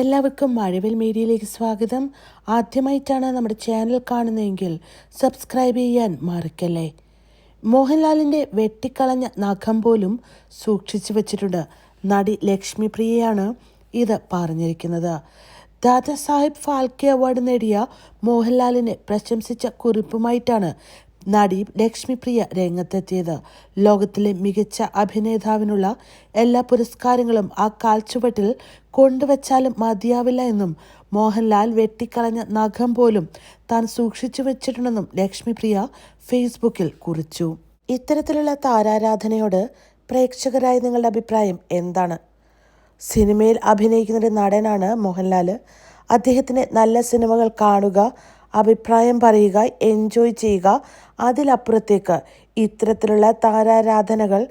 എല്ലാവർക്കും മഴവിൽ മീഡിയയിലേക്ക് സ്വാഗതം. ആദ്യമായിട്ടാണ് നമ്മുടെ ചാനൽ കാണുന്നതെങ്കിൽ സബ്സ്ക്രൈബ് ചെയ്യാൻ മറക്കല്ലേ? മോഹൻലാലിന്റെ വെട്ടിക്കളഞ്ഞ നഖം പോലും സൂക്ഷിച്ചു വച്ചിട്ടുണ്ട് നടി ലക്ഷ്മി പ്രിയയാണ് ഇത് പറഞ്ഞിരിക്കുന്നത്. ദാദാസാഹിബ് ഫാൽക്കെ അവാർഡ് നേടിയ മോഹൻലാലിനെ പ്രശംസിച്ച കുറിപ്പുമായിട്ടാണ് നടി ലക്ഷ്മിപ്രിയ രംഗത്തെത്തിയത്. ലോകത്തിലെ മികച്ച അഭിനേതാവിനുള്ള എല്ലാ പുരസ്കാരങ്ങളും ആ കാൽച്ചുവട്ടിൽ കൊണ്ടുവച്ചാലും മതിയാവില്ല എന്നും മോഹൻലാൽ വെട്ടിക്കളഞ്ഞ നഖം പോലും താൻ സൂക്ഷിച്ചു വെച്ചിട്ടുണ്ടെന്നും ലക്ഷ്മിപ്രിയ ഫേസ്ബുക്കിൽ കുറിച്ചു. ഇത്തരത്തിലുള്ള താരാരാധനയോട് പ്രേക്ഷകരായ നിങ്ങളുടെ അഭിപ്രായം എന്താണ്? സിനിമയിൽ അഭിനയിക്കുന്ന ഒരു നടനാണ് മോഹൻലാൽ അദ്ദേഹത്തിന് നല്ല സിനിമകൾ കാണുക അഭിപ്രായം പറയുക എൻജോയ് ചെയ്യുക. അതിലപ്പുറത്തേക്ക് ഇത്തരത്തിലുള്ള താരാരാധനകൾ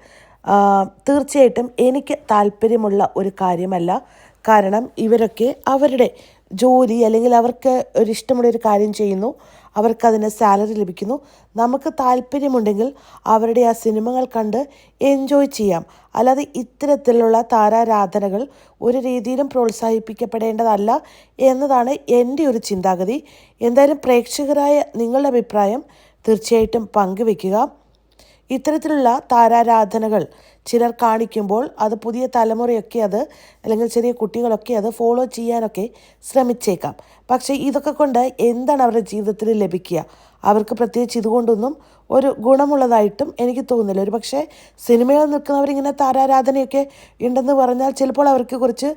തീർച്ചയായിട്ടും എനിക്ക് താല്പര്യമുള്ള ഒരു കാര്യമല്ല. കാരണം ഇവരൊക്കെ അവരുടെ ജോലി അല്ലെങ്കിൽ അവർക്ക് ഒരു ഇഷ്ടമുള്ള ഒരു കാര്യം ചെയ്യുന്നു അവർക്കതിന് സാലറി ലഭിക്കുന്നു. നമുക്ക് താല്പര്യമുണ്ടെങ്കിൽ അവരുടെ ആ സിനിമകൾ കണ്ട് എൻജോയ് ചെയ്യാം. അല്ലാതെ ഇത്തരത്തിലുള്ള താരാരാധനകൾ ഒരു രീതിയിലും പ്രോത്സാഹിപ്പിക്കപ്പെടേണ്ടതല്ല എന്നതാണ് എന്റെ ഒരു ചിന്താഗതി. എന്തായാലും പ്രേക്ഷകരായ നിങ്ങളുടെ അഭിപ്രായം തീർച്ചയായിട്ടും പങ്കുവെക്കുക ഇത്തരത്തിലുള്ള താരാരാധനകൾ ചിലർ കാണിക്കുമ്പോൾ അത് പുതിയ തലമുറയൊക്കെ അത് അല്ലെങ്കിൽ ചെറിയ കുട്ടികളൊക്കെ അത് ഫോളോ ചെയ്യാനൊക്കെ ശ്രമിച്ചേക്കാം. പക്ഷേ ഇതൊക്കെ കൊണ്ട് എന്താണ് അവരുടെ ജീവിതത്തിൽ ലഭിക്കുക? അവർക്ക് പ്രത്യേകിച്ച് ഇതുകൊണ്ടൊന്നും ഒരു ഗുണമുള്ളതായിട്ടും എനിക്ക് തോന്നുന്നില്ല. ഒരു പക്ഷേ സിനിമയിൽ നിൽക്കുന്നവരിങ്ങനെ താരാരാധനയൊക്കെ ഉണ്ടെന്ന് പറഞ്ഞാൽ ചിലപ്പോൾ അവർക്ക് കുറച്ച്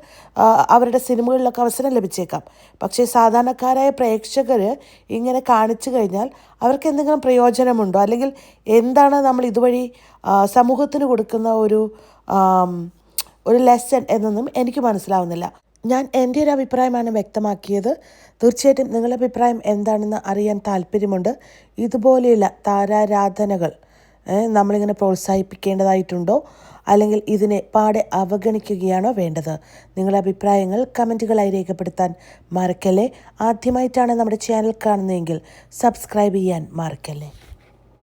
അവരുടെ സിനിമകളിലൊക്കെ അവസരം ലഭിച്ചേക്കാം. പക്ഷേ സാധാരണക്കാരായ പ്രേക്ഷകർ ഇങ്ങനെ കാണിച്ചു കഴിഞ്ഞാൽ അവർക്ക് എന്തെങ്കിലും പ്രയോജനമുണ്ടോ? അല്ലെങ്കിൽ എന്താണ് നമ്മൾ ഇതുവഴി സമൂഹത്തിന് കൊടുക്കുന്ന ഒരു ഒരു ലെസൺ എന്നൊന്നും എനിക്ക് മനസ്സിലാവുന്നില്ല. ഞാൻ എന്റെ ഒരു അഭിപ്രായമാണ് വ്യക്തമാക്കിയത്. തീർച്ചയായിട്ടും നിങ്ങളുടെ അഭിപ്രായം എന്താണെന്ന് അറിയാൻ താല്പര്യമുണ്ട്. ഇതുപോലെയുള്ള താരാരാധനകൾ നമ്മളിങ്ങനെ പ്രോത്സാഹിപ്പിക്കേണ്ടതായിട്ടുണ്ടോ? അല്ലെങ്കിൽ ഇതിനെ പാടെ അവഗണിക്കുകയാണോ വേണ്ടത്? നിങ്ങളുടെ അഭിപ്രായങ്ങൾ കമന്റുകളായി രേഖപ്പെടുത്താൻ മറക്കല്ലേ? ആദ്യമായിട്ടാണ് നമ്മുടെ ചാനൽ കാണുന്നതെങ്കിൽ സബ്സ്ക്രൈബ് ചെയ്യാൻ മറക്കല്ലേ?